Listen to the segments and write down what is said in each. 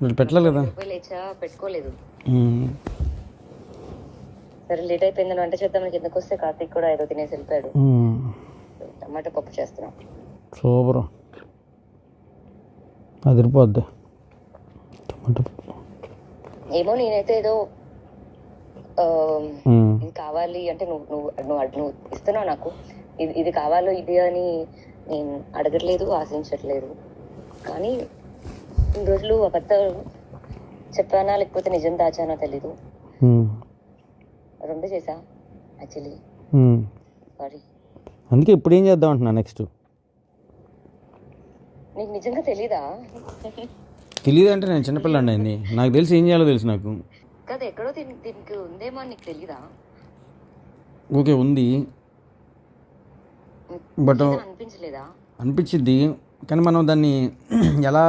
మీరు పెట్టలేదు లేచా? పెట్టుకోలేదు. సరే లేట్ అయిపోయిందని వంట చేద్దామని కిందకు వస్తే కార్తీక్ కూడా ఏదో తినేసి వెళ్ళిపోయాడు. టమాటా పప్పు చేస్తున్నాం. సూపర్. అదిరిపోద్ది. టమాటా పప్పు. ఏమో నేనైతే ఏదో. ఇది కావాలి అంటే నువ్వు నువ్వు నువ్వు నువ్వు ఇస్తున్నావు నాకు. ఇది ఇది కావాలో ఇది అని నేను అడగట్లేదు ఆశించట్లేదు. కానీ ఇన్ని రోజులు అబద్ధాలు చెప్పానా లేకపోతే నిజం దాచానో తెలీదు. రెండు చేసా యాక్చువల్లీ. సారీ. అందుకే ఇప్పుడు ఏం చేద్దాం అంటున్నా నెక్స్ట్? నీకు నిజంగా తెలీదా? తెలియదు అంటే నేను చిన్నపిల్లండి నాకు తెలిసి ఏం చేయాలో తెలుసు నాకు. కదా ఎక్కడో దీని దీనికి ఉందేమో నీకు తెలీదా? ఓకే ఉంది. బట్ అనిపించలేదా? అనిపించిద్ది. కానీ మనం దాన్ని ఎలా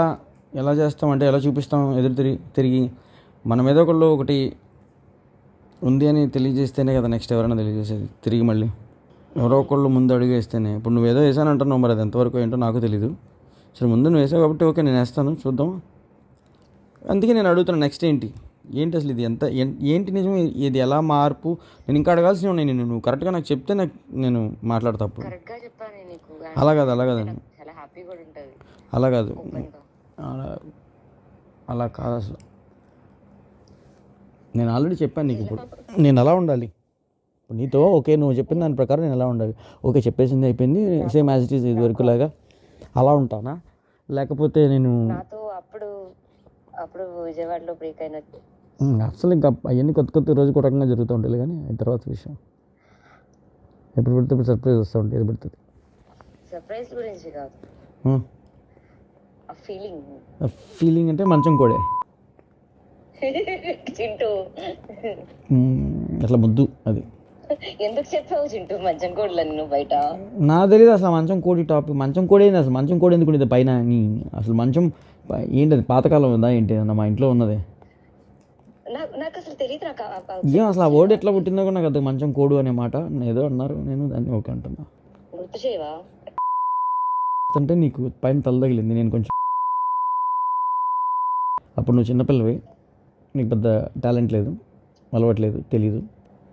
ఎలా చేస్తాం అంటే ఎలా చూపిస్తాం ఎదురు తిరిగి తిరిగి? మనం ఏదో ఒకళ్ళు ఒకటి ఉంది అని తెలియజేస్తేనే కదా నెక్స్ట్ ఎవరైనా తెలియజేసేది తిరిగి మళ్ళీ. ఎవరో ఒకళ్ళు ముందు అడుగు వేస్తేనే. ఇప్పుడు నువ్వు ఏదో వేసాను అంటున్నావు మరి అది ఎంతవరకు ఏంటో నాకు తెలీదు. సరే ముందు నువ్వు వేసావు కాబట్టి ఓకే నేను వేస్తాను చూద్దాం అందుకే నేను అడుగుతున్నా నెక్స్ట్ ఏంటి? ఏంటి అసలు ఇది ఎంత ఏంటి నిజం ఇది ఎలా మార్పు? నేను ఇంకా అడగాల్సి ఉన్నాయి నేను నువ్వు కరెక్ట్గా నాకు చెప్తే నాకు నేను మాట్లాడతా అలా కాదు అలా ఉంటది. అలా కాదు. అలా అలా కాదు అసలు. నేను ఆల్రెడీ చెప్పాను నీకు ఇప్పుడు. నేను అలా ఉండాలి. నీతో ఓకే నువ్వు చెప్పిన దాని ప్రకారం నేను ఎలా ఉండాలి. ఓకే చెప్పేసింది అయిపోయింది. సేమ్ యాజ్ ఇట్ ఈస్ ఇది వరకు లాగా అలా ఉంటానా? లేకపోతే నేను నాతో అప్పుడు అప్పుడు విజయవాడలో బ్రేక్ అయిన అసలు ఇంకా అవన్నీ కొత్త కొత్త రోజు రకంగా జరుగుతూ ఉంటాయి కానీ తర్వాత విషయం. ఎప్పుడు పడితే ఇప్పుడు సర్ప్రైజ్ వస్తూ ఉంటుంది ఏది పడుతుంది సర్ప్రైజ్ గురించి కాదు. ఫీలింగ్ ఫీలింగ్ అంటే మంచం కోడే. చింటూ. అట్లా ముద్దు అది. ఎందుకు చెప్పావు చింటూ మంచం కోడ్లని నువ్వు బయట? నా తెలియదు అసలు మంచం కోడి టాపిక్. మంచం కోడి ఏంది అసలు? మంచం కోడి ఎందుకు ఉండేది పైన? నీ అసలు మంచం ఏంటది? పాతకాలం ఉందా ఏంటి? మా ఇంట్లో ఉన్నది? నాకు అసలు తెలియదు నాకు ఏం అసలు ఆ వర్డ్ ఎట్లా పుట్టిందో కూడా నాకు అది మంచం కోడు అనే మాట ఏదో అన్నారు. నేను దాన్ని ఓకే అంటున్నా. గుర్తు చేయవా? అంటే నీకు పైన తల తగిలింది. నేను కొంచెం అప్పుడు నువ్వు చిన్నపిల్లవి. నీకు పెద్ద టాలెంట్ లేదు అలవాట్లేదు తెలీదు.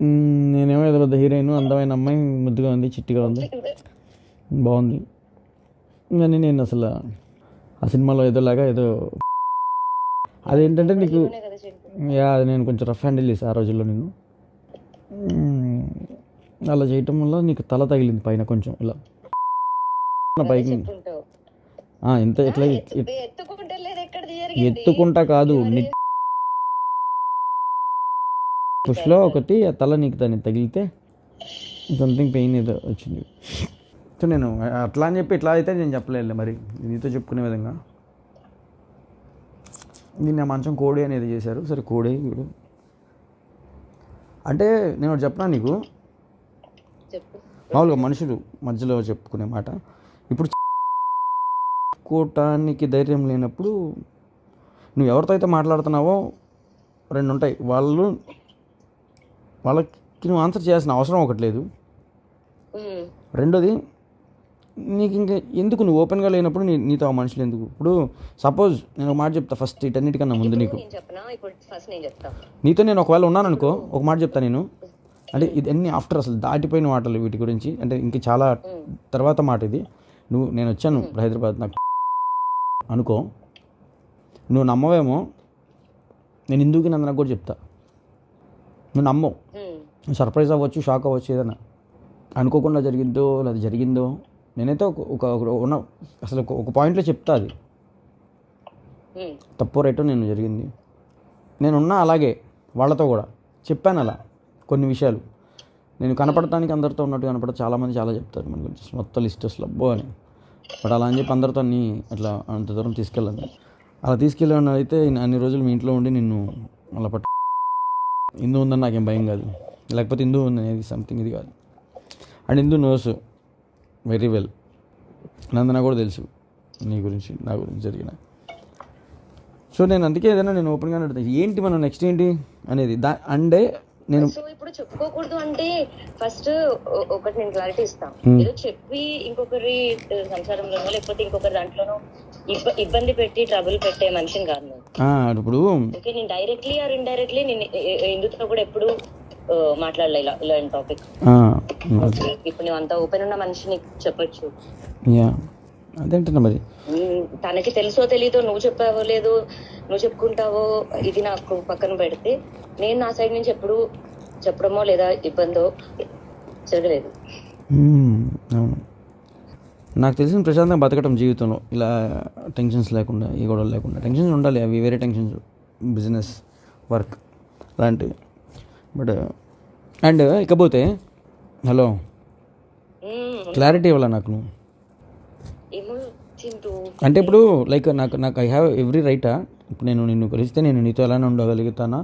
నేనేమో ఏదో పెద్ద హీరోయిన్ అందమైన అమ్మాయి ముద్దుగా ఉంది చిట్టిగా ఉంది. బాగుంది. కానీ నేను అసలు ఆ సినిమాలో ఏదోలాగా ఏదో అదేంటంటే నీకు యా అది నేను కొంచెం రఫ్ హ్యాండిల్ చేసి ఆ రోజుల్లో నేను. అలా చేయటం వల్ల నీకు తల తగిలింది పైన కొంచెం ఇలా. పైకి ఇంత ఇట్లా ఎత్- ఎత్తుకుంటే కాదు పుష్లో ఒకటి ఆ తల నీకు దాన్ని తగిలితే సంథింగ్ పెయిన్ ఏదో వచ్చింది. సో నేను అట్లా అని చెప్పి ఇట్లా అయితే నేను చెప్పలేదు మరి. నీతో చెప్పుకునే విధంగా. దీన్ని ఆ మంచం కోడి అనేది చేశారు. సరే కోడి వీడు అంటే నేను ఒకటి చెప్పనా నీకు? మామూలుగా మనుషులు మధ్యలో చెప్పుకునే మాట. ఇప్పుడు చెప్పుకోవటానికి ధైర్యం లేనప్పుడు నువ్వు ఎవరితో అయితే మాట్లాడుతున్నావో రెండు ఉంటాయి వాళ్ళు వాళ్ళకి నువ్వు ఆన్సర్ చేయాల్సిన అవసరం ఒకటి లేదు. రెండోది నీకు ఇంకా ఎందుకు నువ్వు ఓపెన్గా లేనప్పుడు నీ నీతో ఆ మనుషులు ఎందుకు? ఇప్పుడు సపోజ్ నేను ఒక మాట చెప్తా ఫస్ట్ ఇటన్నిటికన్నా ముందు నీకు. నీతో నేను ఒకవేళ ఉన్నాను అనుకో ఒక మాట చెప్తా నేను. అంటే ఇది అన్ని ఆఫ్టర్ అసలు దాటిపోయిన మాటలు వీటి గురించి. అంటే ఇంక చాలా తర్వాత మాట ఇది. నువ్వు నేను వచ్చాను హైదరాబాద్ నాకు అనుకో నువ్వు నమ్మవేమో నేను ఇందుకు నందనకు కూడా చెప్తా. నువ్వు నమ్మవు. సర్ప్రైజ్ అవ్వచ్చు షాక్ అవ్వచ్చు ఏదైనా. అనుకోకుండా జరిగిందో లేదా జరిగిందో నేనైతే ఒక ఒక ఉన్న అసలు ఒక- పాయింట్లో చెప్తా అది. తప్పో రైటో నేను జరిగింది. నేనున్నా అలాగే వాళ్ళతో కూడా. చెప్పాను అలా కొన్ని విషయాలు. నేను కనపడటానికి అందరితో ఉన్నట్టు కనపడ చాలామంది చాలా చెప్తారు మన గురించి మొత్తం లిస్ట్ అసలు అబ్బో అని. బట్ అలా అని చెప్పి అందరితో అన్ని అట్లా అంత దూరం తీసుకెళ్ళాను అలా తీసుకెళ్ళాను. అయితే అన్ని రోజులు మీ ఇంట్లో ఉండి నిన్ను అలా పట్టు హిందూ ఉందని నాకేం భయం కాదు. లేకపోతే హిందూ ఉంది అనేది సంథింగ్ ఇది కాదు. And Hindu knows very well Nandana కూడా తెలుసు నీ గురించి నా గురించి జరిగిన. సో నేను అందుకే ఏదైనా నేను ఓపెన్గానే అడుగుతాను ఏంటి మనం నెక్స్ట్ ఏంటి అనేది? దా అండే నేను సో ఇప్పుడు చెప్పుకోకూడదు అంటే ఫస్ట్ ఒకటి నేను క్లారిటీ ఇస్తాను Hmm. ఏదో చెప్పి ఇంకొకరి సంసారంలోనో లేకపోతే ఇంకొకరి దాంట్లోనో ఇబ్బంది పెట్టి ట్రబుల్ పెట్టే మనిషిని కాదు నేను ఇప్పుడు ఓకే నేను డైరెక్ట్లీ ఆర్ ఇండైరెక్ట్లీ నేను ఎందుతో కూడా ఎప్పుడు మాట్లాడలే ఇలా ఇలాంటి టాపిక్. ఇప్పుడు నువ్వు అంత ఓపెన్ ఉన్న మనిషిని చెప్పొచ్చు. యా. అదేంటన్నా మరి? తనకి తెలుసో తెలీదో నువ్వు చెప్పావో లేదో నువ్వు చెప్పుకుంటావో ఇది నాకు పక్కన పెడితే నేను నా సైడ్ నుంచి ఎప్పుడు చెప్పడమో లేదా ఇబ్బందో జరగలేదు అవును. నాకు తెలిసిన ప్రశాంతంగా బతకటం జీవితంలో ఇలా టెన్షన్స్ లేకుండా ఈ గొడవలు లేకుండా. టెన్షన్స్ ఉండాలి అవి వేరే టెన్షన్స్ బిజినెస్ వర్క్ అలాంటివి బట్ అండ్ ఇకపోతే హలో క్లారిటీ ఇవ్వాలా నాకు నువ్వు? అంటే ఇప్పుడు లైక్ నాకు నాకు ఐ హ్యావ్ ఎవ్రీ రైటా ఇప్పుడు నేను నిన్ను కలిస్తే నేను నీతో ఎలానే ఉండగలుగుతానా?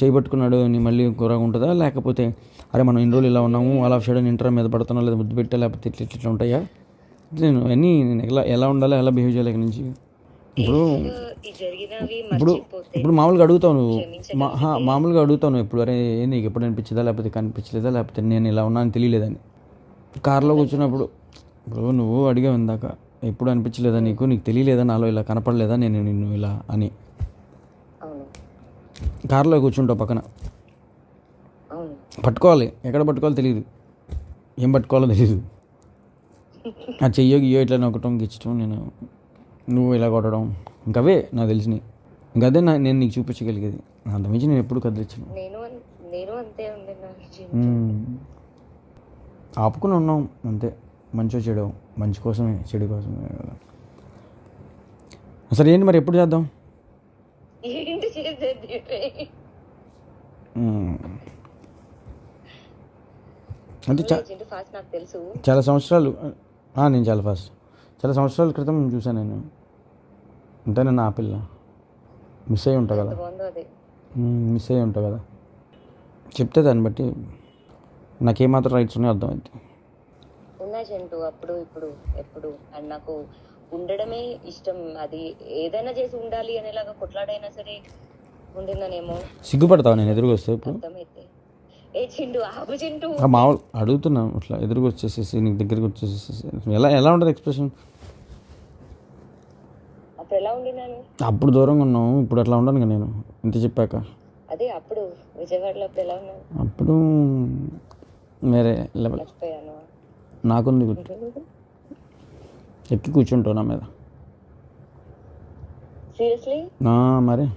చేయబట్టుకున్నాడు నీ మళ్ళీ కూరగా ఉంటుందా? లేకపోతే అరే మనం ఇన్ని రోజులు ఇలా ఉన్నాము అలా చేయడం ఇంటర్ మీద పడుతున్నా లేదా ముద్దు పెట్టా లేకపోతే ఇట్లా ఇట్లా ఇట్లా ఉంటాయా? నేను అన్నీ నేను ఎలా ఎలా ఉండాలి ఎలా బిహేవ్ చేయాలి ఇక్కడ నుంచి? ఇప్పుడు ఇప్పుడు ఇప్పుడు మామూలుగా అడుగుతావు నువ్వు. మా హా, మామూలుగా అడుగుతావు నువ్వు ఇప్పుడు అరే నీకు ఎప్పుడు అనిపించదా? లేకపోతే కనిపించలేదా? లేకపోతే నేను ఇలా ఉన్నాను తెలియలేదని. కారులో కూర్చున్నప్పుడు ఇప్పుడు నువ్వు అడిగావు ఇందాక ఎప్పుడు అనిపించలేదా నీకు? నీకు తెలియలేదా? నాలో ఇలా కనపడలేదా? నేను నిన్ను ఇలా అని. కార్లో కూర్చుంటావు పక్కన. పట్టుకోవాలి. ఎక్కడ పట్టుకోవాలో తెలియదు ఏం పట్టుకోవాలో తెలియదు ఆ చెయ్యో గియ్యో ఇట్లా నొక్కటం గిచ్చటం నేను నువ్వు ఇలా కొట్టడం ఇంకవే నాకు తెలిసినవి. ఇంకదే నా నేను నీకు చూపించగలిగేది. అంతమించి నేను ఎప్పుడు కదిలించను. అంతే. ఆపుకుని ఉన్నాం. అంతే. మంచో చెడు. మంచి కోసమే చెడు కోసమే కదా. సరే ఏంటి మరి ఎప్పుడు చేద్దాం? ఏంటి చేసేది. అంటే ఫాస్ట్ నాకు తెలుసు. చాలా సంవత్సరాలు నేను చాలా ఫాస్ట్ చాలా సంవత్సరాల క్రితం చూసాను నేను. అంటే నేను ఆ పిల్ల? మిస్ అయ్యి ఉంటా కదా? మిస్ అయ్యి ఉంటా కదా? చెప్తే దాన్ని బట్టి నాకేమాత్రం రైట్స్ ఉన్నాయో అర్థమైంది ఉన్నాయి చింటూ అప్పుడు ఇప్పుడు ఎప్పుడు. అండ్ నాకు ఉండడమే ఇష్టం. అది ఏదైనా చేసి ఉండాలి అనేలాగా కొట్లాడైనా సరే ఉండిందనేమో సిగ్గుపడతావు నేను ఎదురుగా వస్తే ఇప్పుడు? అర్థమైతే. ఏ చింటూ ఆపు ఆ మామూలు అడుగుతున్నాను అట్లా ఎదురుగా వచ్చేసేసి నీకు దగ్గరికి వచ్చేసేసి ఎలా ఎలా ఉంటుంది ఎక్స్ప్రెషన్? అప్పుడు ఎలా ఉండినాను? అప్పుడు దూరంగా ఉన్నావు ఇప్పుడు అట్లా ఉండను కదా నేను ఇంత చెప్పాక. అదే అప్పుడు విజయవాడలో అప్పుడు ఎలా ఉన్నాను అప్పుడు వేరే లెవెల్. నాకుంది గుర్తు. ఎక్కి కూర్చుంటావు నా మీద. సీరియస్లీ మరి.